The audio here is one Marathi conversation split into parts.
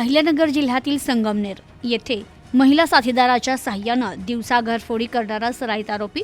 अहिल्यानगर जिल्ह्यातील संगमनेर येथे महिला साथीदाराच्या साह्यानं दिवसा घरफोडी करणारा सराईत आरोपी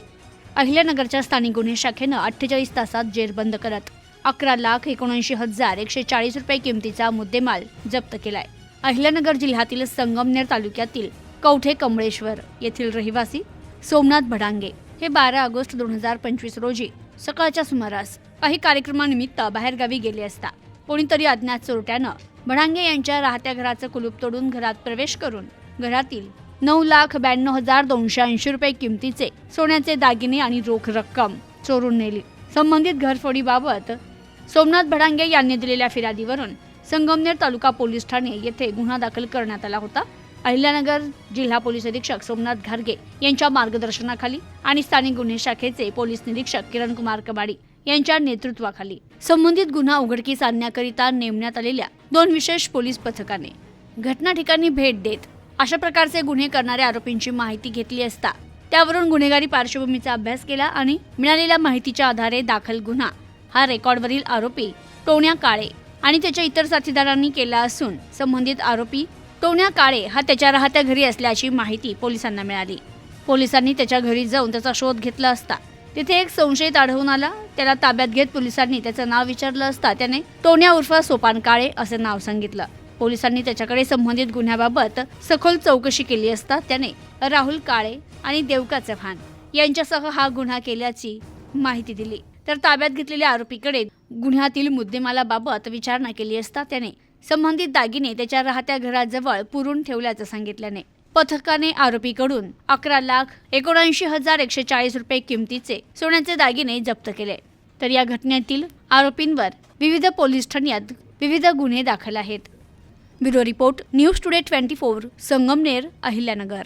अहिल्यानगरच्या स्थानिक गुन्हे शाखेनं अठ्ठेचाळीस तासात जेरबंद करत अकरा लाख एकोणऐंशी हजार एकशे चाळीस रुपये किमतीचा मुद्देमाल जप्त केलाय. अहिल्यानगर जिल्ह्यातील संगमनेर तालुक्यातील कवठे कमळेश्वर येथील रहिवासी सोमनाथ भडांगे हे बारा ऑगस्ट दोन हजार पंचवीस रोजी सकाळच्या सुमारास काही कार्यक्रमानिमित्त बाहेरगावी गेले असता. कोणीतरी अज्ञात चोरट्यानं भडांगे यांच्या राहत्या घराचं कुलूप तोडून घरात प्रवेश करून घरातील नऊ लाख ब्याण्णव हजार दोनशे ऐंशी रुपये किमतीचे सोन्याचे दागिने आणि रोख रक्कम चोरून नेली. संबंधित घरफोडीबाबत सोमनाथ भडांगे यांनी दिलेल्या फिर्यादीवरून संगमनेर तालुका पोलीस ठाणे येथे गुन्हा दाखल करण्यात आला होता. अहिल्यानगर जिल्हा पोलीस अधीक्षक सोमनाथ घारगे यांच्या मार्गदर्शनाखाली आणि स्थानिक गुन्हे शाखेचे पोलीस निरीक्षक किरण कुमार कबाडी यांच्या नेतृत्वाखाली. संबंधित गुन्हा उघडकीस आणण्याकरिता नेमण्यात आलेल्या दोन विशेष पोलीस पथकाने घटना ठिकाणी भेट देत अशा प्रकारचे गुन्हे करणाऱ्या आरोपींची माहिती घेतली असता त्यावरून गुन्हेगारी पार्श्वभूमीचा अभ्यास केला आणि मिळालेल्या माहितीच्या आधारे दाखल गुन्हा. हा रेकॉर्डवरील आरोपी टोण्या काळे आणि त्याच्या इतर साथीदारांनी केला असून संबंधित आरोपी टोण्या काळे हा त्याच्या राहत्या घरी असल्याची माहिती पोलिसांना मिळाली. पोलिसांनी त्याच्या घरी जाऊन त्याचा शोध घेतला असता तिथे एक संशयित आढळून आला. त्याला ताब्यात घेत पोलिसांनी त्याचं नाव विचारलं असता त्याने टोण्या उर्फ सोपान काळे असं नाव सांगितलं. पोलिसांनी त्याच्याकडे संबंधित गुन्ह्याबाबत सखोल चौकशी केली असता त्याने राहुल काळे आणि देवका चव्हाण यांच्यासह हा गुन्हा केल्याची माहिती दिली. तर ताब्यात घेतलेल्या आरोपीकडे गुन्ह्यातील मुद्देमालाबाबत विचारणा केली असता त्याने संबंधित दागिने त्याच्या राहत्या घराजवळ पुरून ठेवल्याचं सांगितल्याने पथकाने आरोपीकडून अकरा लाख एकोणऐंशी हजार एकशे चाळीस रुपये किमतीचे सोन्याचे दागिने जप्त केले. तर या घटनेतील आरोपींवर विविध पोलीस ठाण्यात विविध गुन्हे दाखल आहेत. Bureau report news today twenty four Sangamner Ahilyanagar.